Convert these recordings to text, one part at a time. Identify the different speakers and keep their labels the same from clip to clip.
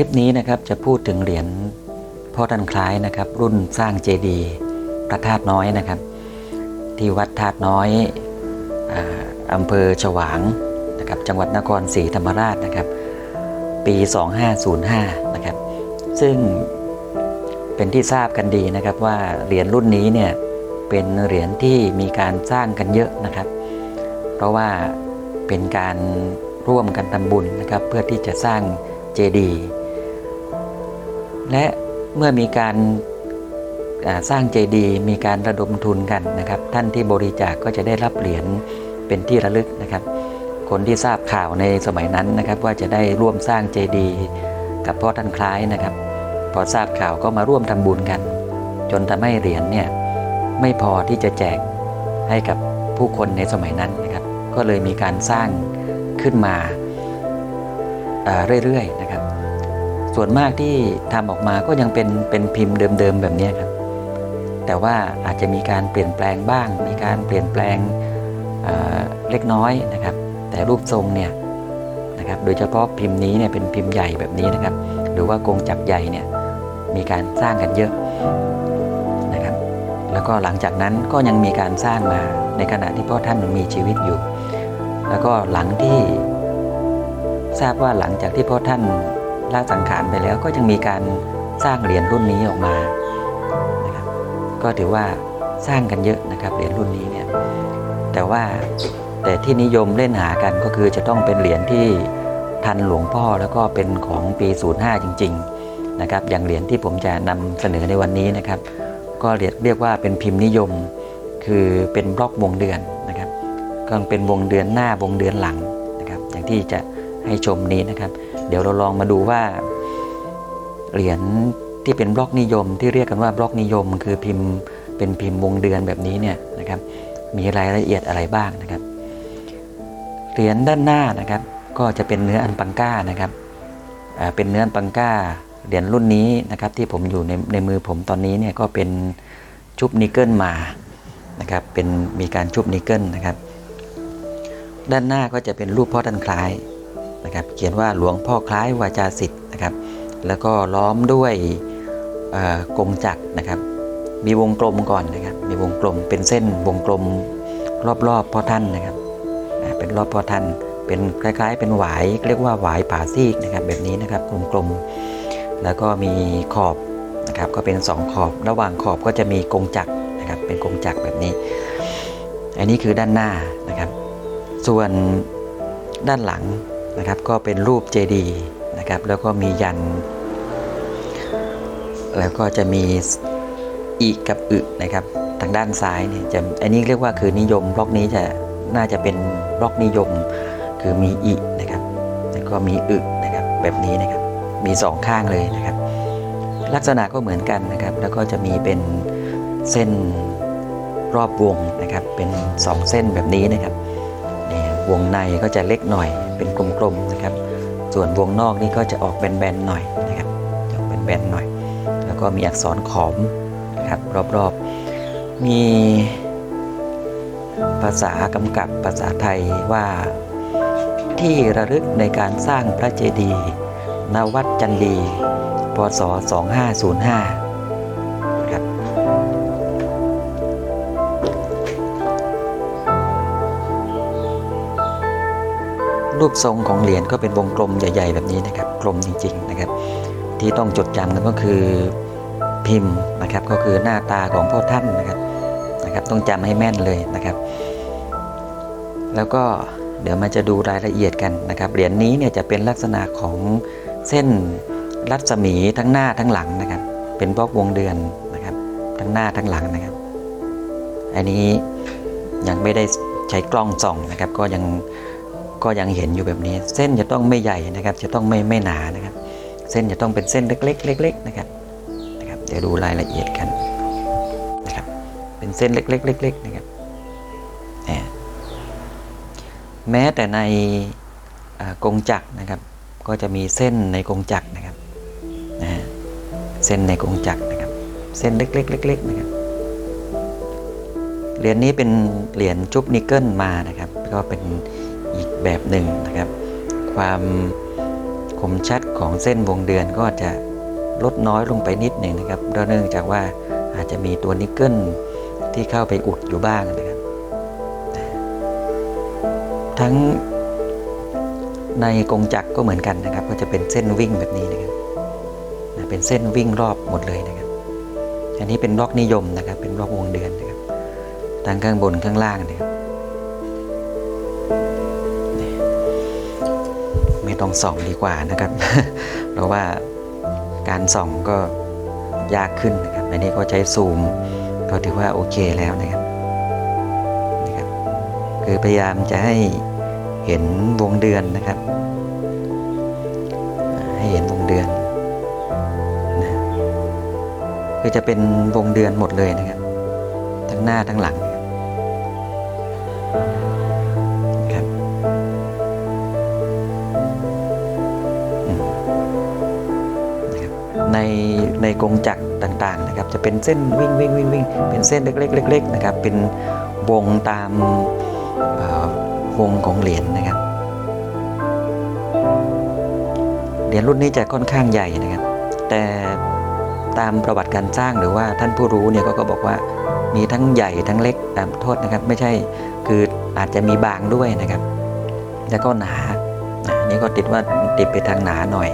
Speaker 1: ลิปนี้นะครับจะพูดถึงเหรียญพ่อท่านคล้ายนะครับ รุ่นสร้างเจดีย์พระธาตุน้อยนะครับ ที่วัดธาตุน้อยอาอำเภอฉวางนะครับจังหวัดนครศรีธรรมราชนะครับ ปี 2505 นะครับ ซึ่งเป็นที่ทราบกันดีนะครับว่าเหรียญรุ่นนี้เนี่ยเป็นเหรียญที่มีการสร้างกันเยอะนะครับ เพราะว่าเป็นการร่วมกันทำบุญนะครับ เพื่อที่จะสร้างเจดีย์ และเมื่อมีการสร้างเจดีย์มีการระดมทุนกันนะครับ ท่านที่บริจาคก็จะได้รับเหรียญเป็นที่ระลึกนะครับ คนที่ทราบข่าวในสมัยนั้นนะครับ ว่าจะได้ร่วมสร้างเจดีย์กับพ่อท่านคล้ายนะครับ พอทราบข่าวก็มาร่วมทำบุญกัน จนทำให้เหรียญเนี่ยไม่พอที่จะแจกให้กับผู้คนในสมัยนั้นนะครับ ก็เลยมีการสร้างขึ้นมาเรื่อยๆนะครับ ส่วนมากที่ทำออกมาก็ยังเป็นเป็นพิมพ์เดิมๆแบบนี้ครับ แต่ว่าอาจจะมีการเปลี่ยนแปลงบ้าง มีการเปลี่ยนแปลงอ่าเล็กน้อยนะครับ แต่รูปทรงเนี่ยนะครับ โดยเฉพาะพิมพ์นี้เนี่ยเป็นพิมพ์ใหญ่แบบนี้นะครับ หรือว่ากงจักรใหญ่เนี่ยมีการสร้างกันเยอะนะครับ แล้วก็หลังจากนั้นก็ยังมีการสร้างมาในขณะที่พ่อท่านมีชีวิตอยู่ แล้วก็หลังที่ทราบว่าหลังจากที่พ่อท่าน ละสังขารไปแล้วก็ยังมีการสร้างเหรียญรุ่นนี้ออกมานะครับก็ถือว่าสร้างกันเยอะนะครับเหรียญรุ่นนี้เนี่ยแต่ว่าแต่ที่นิยมเล่นหากันก็คือจะต้องเป็นเหรียญที่ทันหลวงพ่อแล้วก็เป็นของปี 05 จริงๆนะครับอย่างเหรียญที่ผมจะนำเสนอในวันนี้นะครับ ก็เรียกเรียกว่าเป็นพิมพ์นิยม คือเป็นบล็อกวงเดือนนะครับก็เป็นวงเดือนหน้าวงเดือนหลังนะครับ อย่างที่จะให้ชมนี้นะครับ เดี๋ยวเราลองมาดูว่าเหรียญที่เป็นบล็อกนิยม ที่เรียกกันว่าบล็อกนิยม คือพิมพ์เป็นพิมพ์วงเดือนแบบนี้เนี่ยนะครับมีรายละเอียดอะไรบ้างนะครับเหรียญด้านหน้านะครับก็จะเป็นเนื้ออันปังก้านะครับเป็นเนื้ออันปังก้าเหรียญรุ่นนี้นะครับที่ผมอยู่ในในมือผมตอนนี้เนี่ยก็เป็นชุบนิกเกิลมานะครับเป็นมีการชุบนิกเกิลนะครับด้านหน้าก็จะเป็นรูปพ่อท่านคล้าย นะครับเขียนว่าหลวงพ่อคล้ายวาจาสิทธิ์นะครับ แล้วก็ล้อมด้วยกงจักรนะครับ มีวงกลมก่อนนะครับ มีวงกลมเป็นเส้นวงกลมรอบๆพ่อท่านนะครับเป็นรอบพ่อท่านเป็นคล้ายๆ เป็นหวายเรียกว่าหวายผาซีกนะครับ แบบนี้นะครับกลมๆแล้วก็มีขอบนะครับก็เป็นสองขอบ ระหว่างขอบก็จะมีกงจักรนะครับเป็นกงจักรแบบนี้ อันนี้คือด้านหน้านะครับ ส่วนด้านหลัง นะครับก็เป็นรูปเจดีย์นะครับแล้วก็มียัน แล้วก็จะมีอีกกับอึนะครับ ทางด้านซ้ายเนี่ยจะอันนี้เรียกว่าคือนิยมบล็อกนี้จะน่าจะเป็นบล็อกนิยม คือมีอีนะครับแล้วก็มีอึนะครับแบบนี้นะครับมีสองข้างเลยนะครับ ลักษณะก็เหมือนกันนะครับ แล้วก็จะมีเป็นเส้นรอบวงนะครับ เป็นสองเส้นแบบนี้นะครับวงในก็จะเล็กหน่อย เป็นกลมๆนะครับ ส่วนวงนอกนี่ก็จะออกแบนๆหน่อยนะครับจะออกแบนๆหน่อย แล้วก็มีอักษรขอมนะครับรอบๆ มีภาษากำกับภาษาไทยว่าที่ระลึกในการสร้างพระเจดีย์ณวัดจันดีพศ 2505 รูปทรงของเหรียญก็เป็นวงกลมใหญ่ ๆ แบบนี้นะครับ กลมจริงๆนะครับ ที่ต้องจดจำกันก็คือพิมพ์นะครับ ก็คือหน้าตาของพ่อท่านนะครับนะครับ ต้องจำให้แม่นเลยนะครับ แล้วก็เดี๋ยวมาจะดูรายละเอียดกันนะครับเหรียญนี้เนี่ยจะเป็นลักษณะของเส้นรัศมีทั้งหน้าทั้งหลังนะครับ เป็นบล็อกวงเดือนนะครับ ทั้งหน้าทั้งหลังนะครับ อันนี้ยังไม่ได้ใช้กล้องส่องนะครับ ก็ยัง ก็ยังเห็นอยู่แบบนี้ เส้นจะต้องไม่ใหญ่นะครับ จะต้องไม่ไม่หนานะครับ เส้นจะต้องเป็นเส้นเล็กๆเล็กๆนะครับนะครับ เดี๋ยวดูรายละเอียดกันนะครับ เป็นเส้นเล็กๆเล็กๆนะครับแม้แต่ในกงจักรนะครับ ก็จะมีเส้นในกงจักรนะครับนะเส้นในกงจักรนะครับ เส้นเล็กๆเล็กๆนะครับเหรียญนี้เป็นเหรียญจุบนิกเกิลมานะครับ ก็เป็น แบบหนึ่งนะครับ ความคมชัดของเส้นวงเดือนก็จะลดน้อยลงไปนิดหนึ่งนะครับเพราะเนื่องจากว่าอาจจะมีตัวนิกเกิลที่เข้าไปอุดอยู่บ้างนะครับ ทั้งในกงจักรก็เหมือนกันนะครับ ก็จะเป็นเส้นวิ่งแบบนี้นะครับเป็นเส้นวิ่งรอบหมดเลยนะครับ อันนี้เป็นล็อกนิยมนะครับ เป็นล็อกวงเดือนนะครับทั้งข้างบนข้างล่างนะครับ องส่องดีกว่านะครับ เพราะว่าการส่องก็ยากขึ้นนะครับอันนี้ก็ใช้ซูมก็ถือว่าโอเคแล้วนะครับนะครับ คือพยายามจะให้เห็นวงเดือนนะครับ ให้เห็นวงเดือนนะคือจะเป็นวงเดือนหมดเลยนะครับ ทั้งหน้าทั้งหลังนะครับ ในในกรงจักรต่างๆนะครับจะเป็นเส้นวิ่งวิ่งวิ่งวิ่งเป็นเส้นเล็กๆเล็กๆนะครับเป็นวงตามวงของเหรียญนะครับเหรียญรุ่นนี้จะค่อนข้างใหญ่นะครับ แต่ตามประวัติการสร้างหรือว่าท่านผู้รู้เนี่ยก็บอกว่ามีทั้งใหญ่ทั้งเล็กตามโทษนะครับ ไม่ใช่คืออาจจะมีบางด้วยนะครับ แล้วก็หนาอันนี้ก็ติดว่าติดไปทางหนาหน่อย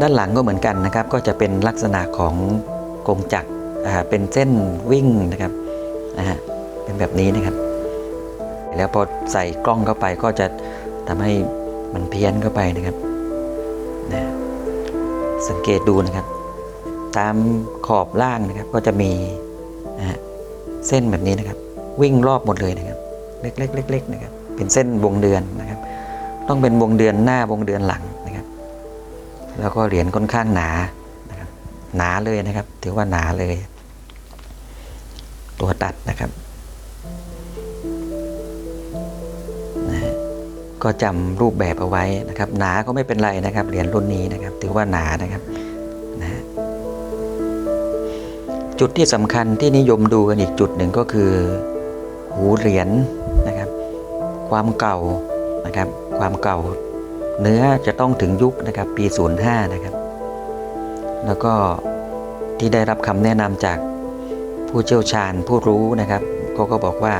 Speaker 1: ด้านหลังก็เหมือนกันนะครับ ก็จะเป็นลักษณะของกงจักรเป็นเส้นวิ่งนะครับนะฮะเป็นแบบนี้นะครับ แล้วพอใส่กล้องเข้าไปก็จะทำให้มันเพี้ยนเข้าไปนะครับนะสังเกตดูนะครับ ตามขอบล่างนะครับก็จะมีนะเส้นแบบนี้นะครับ วิ่งรอบหมดเลยนะครับ เล็กๆเล็กๆนะครับเป็นเส้นวงเดือนนะครับ ต้องเป็นวงเดือนหน้าวงเดือนหลัง แล้วก็เหรียญค่อนข้างหนานะครับหนาเลยนะครับ ถือว่าหนาเลย ตัวตัดนะครับก็จำรูปแบบเอาไว้นะครับ หนาก็ไม่เป็นไรนะครับ เหรียญรุ่นนี้นะครับ ถือว่าหนานะครับนะจุดที่สำคัญที่นิยมดูกันอีกจุดหนึ่งก็คือ หูเหรียญนะครับ ความเก่านะครับ ความเก่า เนื้อจะต้องถึงยุคนะครับปี 05 นะครับ แล้วก็ที่ได้รับคำแนะนำจากผู้เชี่ยวชาญผู้รู้นะครับเขาก็บอกว่า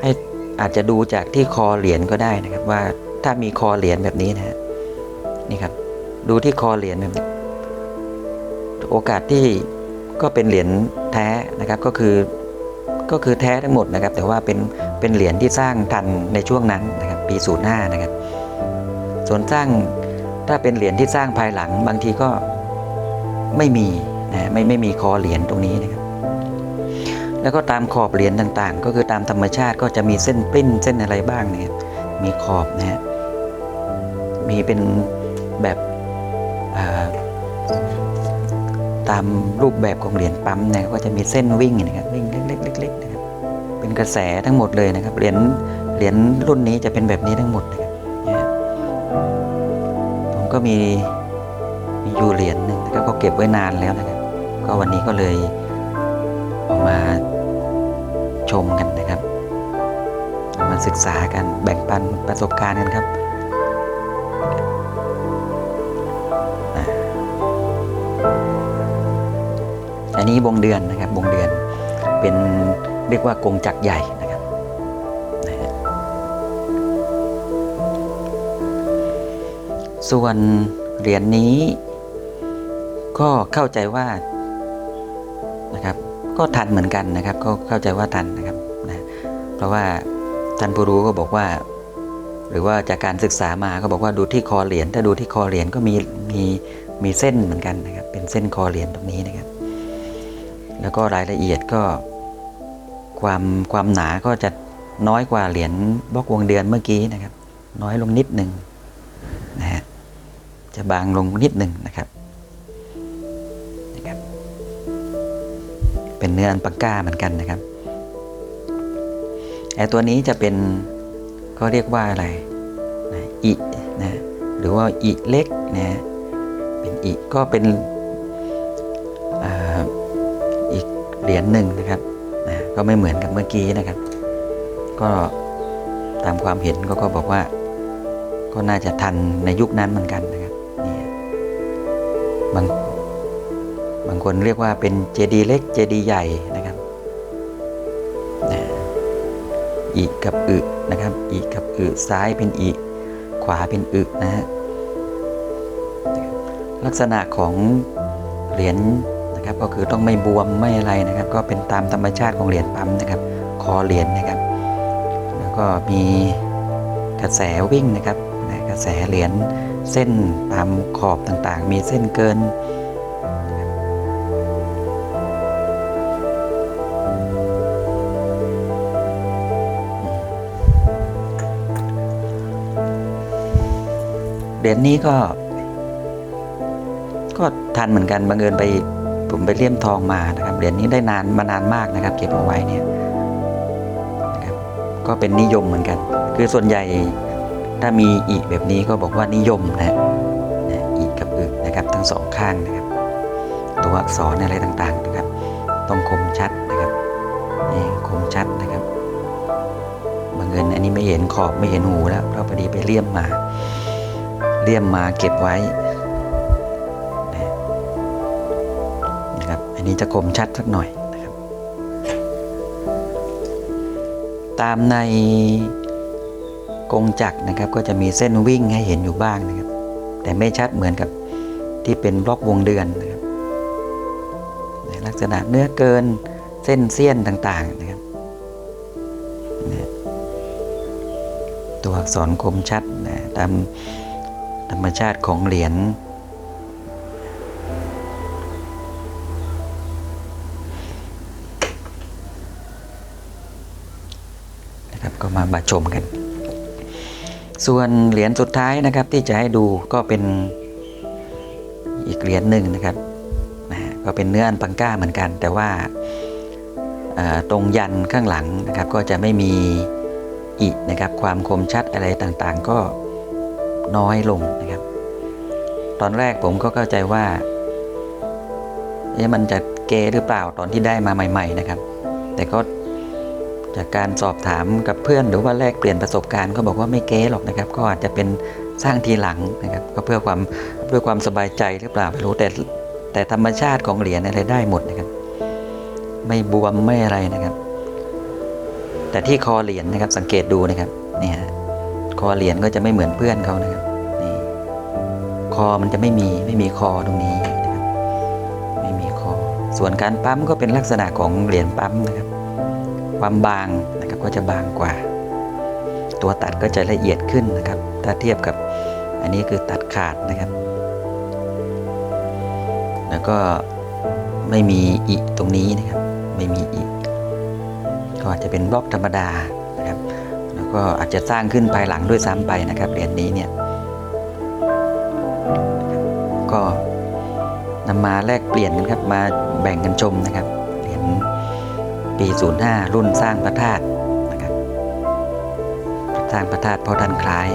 Speaker 1: ให้อาจจะดูจากที่คอเหรียญก็ได้นะครับ ว่าถ้ามีคอเหรียญแบบนี้นะฮะนี่ครับ ดูที่คอเหรียญแบบนี้โอกาสที่ก็เป็นเหรียญแท้นะครับก็คือก็คือแท้ทั้งหมดนะครับ แต่ว่าเป็นเป็นเหรียญที่สร้างทันในช่วงนั้นนะครับ ปี 05 นะครับ ส่วนสร้างถ้าเป็นเหรียญที่สร้างภายหลัง บางทีก็ไม่มีนะไม่ไม่มีคอเหรียญตรงนี้นะครับแล้วก็ตามขอบเหรียญต่างๆ ก็คือตามธรรมชาติก็จะมีเส้นปริ้นเส้นอะไรบ้างเนี่ยมีขอบนะฮะมีเป็นแบบตามรูปแบบของเหรียญปั๊มเนี่ยก็จะมีเส้นวิ่งนะครับวิ่งเล็กๆเล็กๆนะครับเป็นกระแสทั้งหมดเลยนะครับเหรียญเหรียญรุ่นนี้จะเป็นแบบนี้ทั้งหมดนะครับ ก็มีมีอยู่เหรียญหนึ่งนะครับก็เก็บไว้นานแล้วนะครับ ก็วันนี้ก็เลยเออกมาชมกันนะครับมาศึกษากันแบ่งปันประสบการณ์กันครับอันนี้วงเดือนนะครับวงเดือนเป็นเรียกว่ากงจักรใหญ่ ส่วนเหรียญนี้ ก็เข้าใจว่านะครับ ก็ทันเหมือนกันนะครับ ก็เข้าใจว่าทันนะครับนะเพราะว่าท่านผู้รู้ก็บอกว่า หรือว่าจากการศึกษามาก็บอกว่าดูที่คอเหรียญถ้าดูที่คอเหรียญก็มีมีมีเส้นเหมือนกันนะครับ เป็นเส้นคอเหรียญตรงนี้นะครับ แล้วก็รายละเอียดก็ความความหนาก็จะน้อยกว่าเหรียญบล็อกวงเดือนเมื่อกี้นะครับ น้อยลงนิดหนึ่ง จะบางลงนิดหนึ่งนะครับเป็นเนื้ออันปากก้าเหมือนกันนะครับไอตัวนี้จะเป็นก็เรียกว่าอะไรนะอินะหรือว่าอิเล็กนะเป็นอิก็เป็นอีกเหรียญหนึ่งนะครับนะก็ไม่เหมือนกับเมื่อกี้นะครับ ก็ตามความเห็นก็ก็บอกว่า ก็น่าจะทันในยุคนั้นเหมือนกันนะครับ บางบางคนเรียกว่าเป็นเจดีเล็กเจดีใหญ่นะครับอีกับอึนะครับ อีกับอึซ้ายเป็นอีขวาเป็นอึนะฮะลักษณะของเหรียญนะครับ ก็คือต้องไม่บวมไม่อะไรนะครับ ก็เป็นตามธรรมชาติของเหรียญปั๊มนะครับ คอเหรียญนะครับ แล้วก็มีกระแสวิ่งนะครับกระแสเหรียญ เส้นตามขอบต่างๆ มีเส้นเกิน เหรียญนี้ก็ ก็ทันเหมือนกันบังเอิญไปผมไปเลี่ยมทองมานะครับเหรียญนี้ได้นานมานานมากนะครับ เก็บเอาไว้เนี่ยนะครับก็เป็นนิยมเหมือนกัน คือส่วนใหญ่ ถ้ามีอีแบบนี้ก็บอกว่านิยมนะอีกับอึนะครับทั้งสองข้างนะครับ ตัวอักษรอะไรต่างๆนะครับ ต้องคมชัดนะครับนี่คมชัดนะครับบังเอิญอันนี้ไม่เห็นขอบไม่เห็นหูแล้วเพราะพอดีไปเลี่ยมมาเลี่ยมมาเก็บไว้นะครับอันนี้จะคมชัดสักหน่อยนะครับ ตามใน กงจักรนะครับ ก็จะมีเส้นวิ่งให้เห็นอยู่บ้างนะครับ แต่ไม่ชัดเหมือนกับที่เป็นบล็อกวงเดือนนะครับในลักษณะเนื้อเกินเส้นเสี้ยนต่างๆนะครับ ตัวอักษรคมชัดนะตามธรรมชาติของเหรียญนะครับก็มาบัชมกัน ส่วนเหรียญสุดท้ายนะครับที่จะให้ดูก็เป็นอีกเหรียญหนึ่งนะครับนะก็เป็นเนื้ออันปังก้าเหมือนกัน แต่ว่าตรงยันข้างหลังนะครับ ก็จะไม่มีอินะครับ ความคมชัดอะไรต่างๆ ก็น้อยลงนะครับ ตอนแรกผมก็เข้าใจว่าเอ๊ะมันจะเกหรือเปล่าตอนที่ได้มาใหม่ ๆนะครับ แต่ก็ จากการสอบถามกับเพื่อนหรือว่าแลกเปลี่ยนประสบการณ์ก็บอกว่าไม่เก้หรอกนะครับ ก็อาจจะเป็นสร้างทีหลังนะครับ ก็เพื่อความเพื่อความสบายใจหรือเปล่าไม่รู้แต่แต่ธรรมชาติของเหรียญอะไรได้หมดนะครับ ไม่บวมไม่อะไรนะครับ แต่ที่คอเหรียญนะครับ สังเกตดูนะครับนี่ฮะคอเหรียญก็จะไม่เหมือนเพื่อนเขานะครับนี่คอมันจะไม่มีไม่มีคอตรงนี้นะครับไม่มีคอ ส่วนการปั๊มก็เป็นลักษณะของเหรียญปั๊มนะครับ ความบางนะครับก็จะบางกว่า ตัวตัดก็จะละเอียดขึ้นนะครับ ถ้าเทียบกับอันนี้คือตัดขาดนะครับ แล้วก็ไม่มีอีตรงนี้นะครับ ไม่มีอีก็อาจจะเป็นบล็อกธรรมดานะครับ แล้วก็อาจจะสร้างขึ้นภายหลังด้วยซ้ำไปนะครับเหรียญนี้เนี่ยก็นำมาแลกเปลี่ยนกันครับมาแบ่งกันชมนะครับ ปี 05 รุ่นสร้างพระธาตุนะครับสร้างพระธาตุพ่อท่านคล้าย